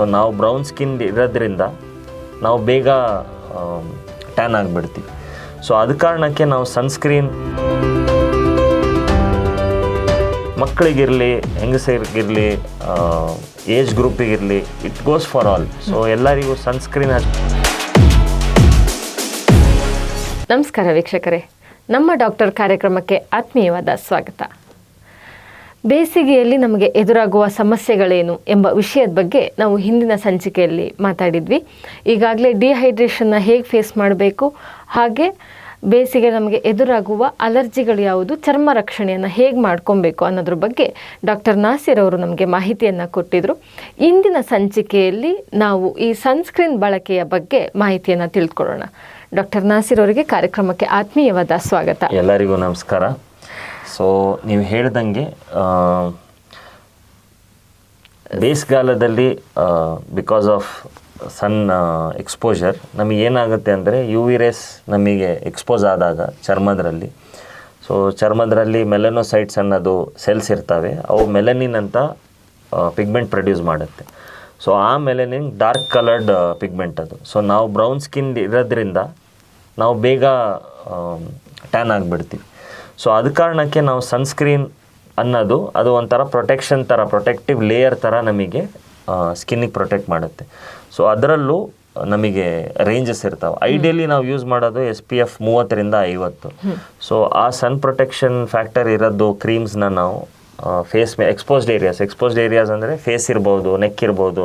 So ನಾವು brown skin ಇರೋದ್ರಿಂದ ನಾವು ಬೇಗ ಟ್ಯಾನ್ ಆಗಿಬಿಡ್ತೀವಿ. ಸೊ ಅದ ಕಾರಣಕ್ಕೆ ನಾವು ಸನ್ಸ್ಕ್ರೀನ್ ಮಕ್ಕಳಿಗಿರಲಿ ಹೆಂಗಸರಿಗಿರಲಿ age ಗ್ರೂಪಿಗಿರಲಿ it goes for all so ಎಲ್ಲರಿಗೂ ಸನ್ಸ್ಕ್ರೀನ್ ಹಚ್ ನಮಸ್ಕಾರ ವೀಕ್ಷಕರೇ. ನಮ್ಮ ಡಾಕ್ಟರ್ ಕಾರ್ಯಕ್ರಮಕ್ಕೆ ಆತ್ಮೀಯವಾದ ಸ್ವಾಗತ. ಬೇಸಿಗೆಯಲ್ಲಿ ನಮಗೆ ಎದುರಾಗುವ ಸಮಸ್ಯೆಗಳೇನು ಎಂಬ ವಿಷಯದ ಬಗ್ಗೆ ನಾವು ಹಿಂದಿನ ಸಂಚಿಕೆಯಲ್ಲಿ ಮಾತಾಡಿದ್ವಿ. ಈಗಾಗಲೇ ಡಿಹೈಡ್ರೇಷನ್ನ ಹೇಗೆ ಫೇಸ್ ಮಾಡಬೇಕು? ಹಾಗೆ ಬೇಸಿಗೆ ನಮಗೆ ಎದುರಾಗುವ ಅಲರ್ಜಿಗಳು ಯಾವುದು? ಚರ್ಮ ರಕ್ಷಣೆಯನ್ನು ಹೇಗೆ ಮಾಡ್ಕೊಬೇಕು ಅನ್ನೋದ್ರ ಬಗ್ಗೆ ಡಾಕ್ಟರ್ ನಾಸಿರ್ ಅವರು ನಮಗೆ ಮಾಹಿತಿಯನ್ನು ಕೊಟ್ಟಿದ್ರು. ಇಂದಿನ ಸಂಚಿಕೆಯಲ್ಲಿ ನಾವು ಈ ಸನ್ಸ್ಕ್ರೀನ್ ಬಳಕೆಯ ಬಗ್ಗೆ ಮಾಹಿತಿಯನ್ನು ತಿಳ್ಕೊಳ್ಳೋಣ. ಡಾಕ್ಟರ್ ನಾಸಿರ್ ಅವರಿಗೆ ಕಾರ್ಯಕ್ರಮಕ್ಕೆ ಆತ್ಮೀಯವಾದ ಸ್ವಾಗತ. ಎಲ್ಲರಿಗೂ ನಮಸ್ಕಾರ. ಸೊ ನೀವು ಹೇಳ್ದಂಗೆ ಆ, ಬೇಸಿಗೆಗಾಲದಲ್ಲಿ ಬಿಕಾಸ್ ಆಫ್ ಸನ್ ಎಕ್ಸ್ಪೋಜರ್ ನಮಗೆ ಏನಾಗುತ್ತೆ ಅಂದರೆ ಯು ವಿ ರೇಸ್ ನಮಗೆ ಎಕ್ಸ್ಪೋಸ್ ಆದಾಗ ಚರ್ಮದರಲ್ಲಿ. ಸೊ ಚರ್ಮದರಲ್ಲಿ ಮೆಲನೋಸೈಟ್ಸ್ ಅನ್ನೋದು ಸೆಲ್ಸ್ ಇರ್ತವೆ. ಅವು ಮೆಲನಿನ್ ಅಂತ ಪಿಗ್ಮೆಂಟ್ ಪ್ರೊಡ್ಯೂಸ್ ಮಾಡುತ್ತೆ. ಸೊ ಆ ಮೆಲನಿನ್ ಡಾರ್ಕ್ ಕಲರ್ಡ್ ಪಿಗ್ಮೆಂಟ್ ಅದು. ಸೊ ನಾವು ಬ್ರೌನ್ ಸ್ಕಿನ್ ಇರೋದ್ರಿಂದ ನಾವು ಬೇಗ ಟ್ಯಾನ್ ಆಗಿಬಿಡ್ತೀವಿ. ಸೊ ಅದ ಕಾರಣಕ್ಕೆ ನಾವು ಸನ್ಸ್ಕ್ರೀನ್ ಅನ್ನೋದು ಅದು ಒಂಥರ ಪ್ರೊಟೆಕ್ಷನ್ ಥರ ಪ್ರೊಟೆಕ್ಟಿವ್ ಲೇಯರ್ ಥರ ನಮಗೆ ಸ್ಕಿನ್ನಿಗೆ ಪ್ರೊಟೆಕ್ಟ್ ಮಾಡುತ್ತೆ. ಸೊ ಅದರಲ್ಲೂ ನಮಗೆ ರೇಂಜಸ್ ಇರ್ತಾವೆ. ಐಡಿಯಲಿ ನಾವು ಯೂಸ್ ಮಾಡೋದು ಎಸ್ ಪಿ ಎಫ್ ಮೂವತ್ತರಿಂದ ಐವತ್ತು. ಸೊ ಆ ಸನ್ ಪ್ರೊಟೆಕ್ಷನ್ ಫ್ಯಾಕ್ಟರ್ ಇರೋದು ಕ್ರೀಮ್ಸ್ನ ನಾವು face may exposed areas exposed areas ಅಂದರೆ ಫೇಸ್ ಇರ್ಬೋದು ನೆಕ್ ಇರ್ಬೋದು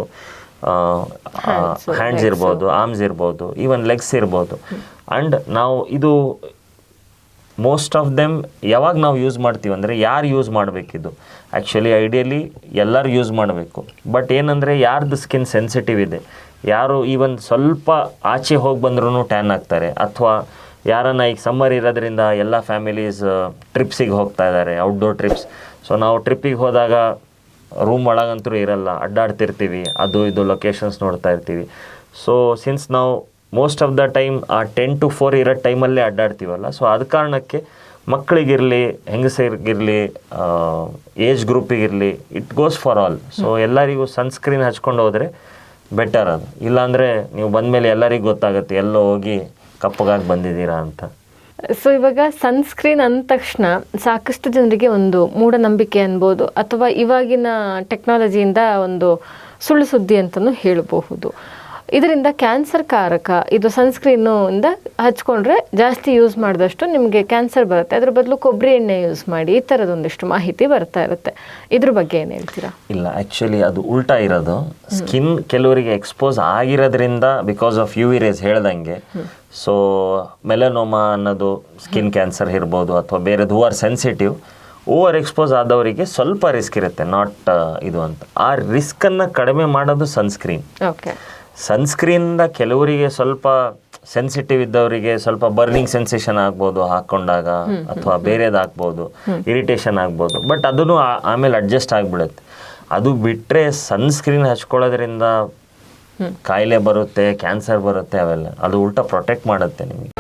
ಹ್ಯಾಂಡ್ಸ್ ಇರ್ಬೋದು ಆರ್ಮ್ಸ್ ಇರ್ಬೋದು ಈವನ್ ಲೆಗ್ಸ್ ಇರ್ಬೋದು. ಆ್ಯಂಡ್ ನಾವು ಇದು ಮೋಸ್ಟ್ ಆಫ್ ದೆಮ್ ಯಾವಾಗ ನಾವು ಯೂಸ್ ಮಾಡ್ತೀವಿ ಅಂದರೆ ಯಾರು ಯೂಸ್ ಮಾಡಬೇಕಿದು ಆ್ಯಕ್ಚುಲಿ ಐಡಿಯಲಿ ಎಲ್ಲರೂ ಯೂಸ್ ಮಾಡಬೇಕು. ಬಟ್ ಏನಂದರೆ ಯಾರ್ದು ಸ್ಕಿನ್ ಸೆನ್ಸಿಟಿವ್ ಇದೆ? ಯಾರು ಈವನ್ ಸ್ವಲ್ಪ ಆಚೆ ಹೋಗಿ ಬಂದ್ರೂ ಟ್ಯಾನ್ ಆಗ್ತಾರೆ. ಅಥವಾ ಯಾರನ್ನ ಈಗ ಸಮ್ಮರ್ ಇರೋದ್ರಿಂದ ಎಲ್ಲ ಫ್ಯಾಮಿಲೀಸ್ ಟ್ರಿಪ್ಸಿಗೆ ಹೋಗ್ತಾ ಇದ್ದಾರೆ ಔಟ್ಡೋರ್ ಟ್ರಿಪ್ಸ್ ಸೊ ನಾವು ಟ್ರಿಪ್ಪಿಗೆ ಹೋದಾಗ ರೂಮ್ ಒಳಗಂತೂ ಇರಲ್ಲ. ಅಡ್ಡಾಡ್ತಿರ್ತೀವಿ. ಅದು ಇದು ಲೊಕೇಶನ್ಸ್ ನೋಡ್ತಾ ಇರ್ತೀವಿ. ಸೊ ಸಿನ್ಸ್ ನಾವು ಮೋಸ್ಟ್ ಆಫ್ ದ ಟೈಮ್ ಆ ಟೆನ್ ಟು ಫೋರ್ ಇರೋ ಟೈಮಲ್ಲೇ ಅಡ್ಡಾಡ್ತೀವಲ್ಲ? ಸೊ ಅದ ಕಾರಣಕ್ಕೆ ಮಕ್ಕಳಿಗಿರಲಿ ಹೆಂಗಸರಿಗಿರಲಿ age ಗ್ರೂಪಿಗಿರಲಿ it goes for all so ಎಲ್ಲರಿಗೂ ಸನ್ಸ್ಕ್ರೀನ್ ಹಚ್ಕೊಂಡು ಹೋದರೆ ಬೆಟರ್ ಅದು. ಇಲ್ಲಾಂದರೆ ನೀವು ಬಂದಮೇಲೆ ಎಲ್ಲರಿಗೂ ಗೊತ್ತಾಗುತ್ತೆ ಎಲ್ಲೋ ಹೋಗಿ ಕಪ್ಪಗಾಗಿ ಬಂದಿದ್ದೀರಾ ಅಂತ. ಸೊ ಇವಾಗ ಸನ್ಸ್ಕ್ರೀನ್ ಅಂದ ತಕ್ಷಣ ಸಾಕಷ್ಟು ಜನರಿಗೆ ಒಂದು ಮೂಢನಂಬಿಕೆ ಅನ್ಬೋದು ಅಥವಾ ಇವಾಗಿನ ಟೆಕ್ನಾಲಜಿಯಿಂದ ಒಂದು ಸುಳ್ಳು ಸುದ್ದಿ ಅಂತಲೂ ಹೇಳಬಹುದು. ಇದರಿಂದ ಕ್ಯಾನ್ಸರ್ ಕಾರಕ ಇದು ಸನ್ಸ್ಕ್ರೀನು ಇಂದ ಹಚ್ಕೊಂಡ್ರೆ ಜಾಸ್ತಿ ಯೂಸ್ ಮಾಡಿದಷ್ಟು ನಿಮಗೆ ಕ್ಯಾನ್ಸರ್ ಬರುತ್ತೆ. ಅದ್ರ ಬದಲು ಕೊಬ್ಬರಿ ಎಣ್ಣೆ ಯೂಸ್ ಮಾಡಿ ಈ ಥರದೊಂದಿಷ್ಟು ಮಾಹಿತಿ ಬರ್ತಾ ಇರುತ್ತೆ. ಇದ್ರ ಬಗ್ಗೆ ಏನು ಹೇಳ್ತೀರಾ? ಇಲ್ಲ ಆ್ಯಕ್ಚುಲಿ ಅದು ಉಲ್ಟಾ ಇರೋದು. ಸ್ಕಿನ್ ಕೆಲವರಿಗೆ ಎಕ್ಸ್ಪೋಸ್ ಆಗಿರೋದ್ರಿಂದ ಬಿಕಾಸ್ ಆಫ್ ಯು ಇರೇಸ್ ರೇಸ್ ಹೇಳ್ದಂಗೆ. ಸೊ ಮೆಲನೋಮಾ ಅನ್ನೋದು ಸ್ಕಿನ್ ಕ್ಯಾನ್ಸರ್ ಇರ್ಬೋದು ಅಥವಾ ಬೇರೆದು who are sensitive over expose ಆದವರಿಗೆ ಸ್ವಲ್ಪ ರಿಸ್ಕ್ ಇರುತ್ತೆ ನಾಟ್ ಇದು ಅಂತ. ಆ ರಿಸ್ಕನ್ನು ಕಡಿಮೆ ಮಾಡೋದು ಸನ್ಸ್ಕ್ರೀನ್ ಓಕೆ ಸನ್ಸ್ಕ್ರೀನಿಂದ ಕೆಲವರಿಗೆ ಸ್ವಲ್ಪ ಸೆನ್ಸಿಟಿವ್ ಇದ್ದವರಿಗೆ ಸ್ವಲ್ಪ ಬರ್ನಿಂಗ್ ಸೆನ್ಸೇಷನ್ ಆಗ್ಬೋದು ಹಾಕೊಂಡಾಗ ಅಥವಾ ಬೇರೆದು ಆಗ್ಬೋದು ಇರಿಟೇಷನ್ ಆಗ್ಬೋದು. ಬಟ್ ಅದನ್ನು ಆಮೇಲೆ ಅಡ್ಜಸ್ಟ್ ಆಗಿಬಿಡುತ್ತೆ. ಅದು ಬಿಟ್ಟರೆ ಸನ್ಸ್ಕ್ರೀನ್ ಹಚ್ಕೊಳ್ಳೋದ್ರಿಂದ ಕಾಯಿಲೆ ಬರುತ್ತೆ ಕ್ಯಾನ್ಸರ್ ಬರುತ್ತೆ ಅವೆಲ್ಲ. ಅದು ಉಲ್ಟಾ ಪ್ರೊಟೆಕ್ಟ್ ಮಾಡುತ್ತೆ ನಿಮಗೆ.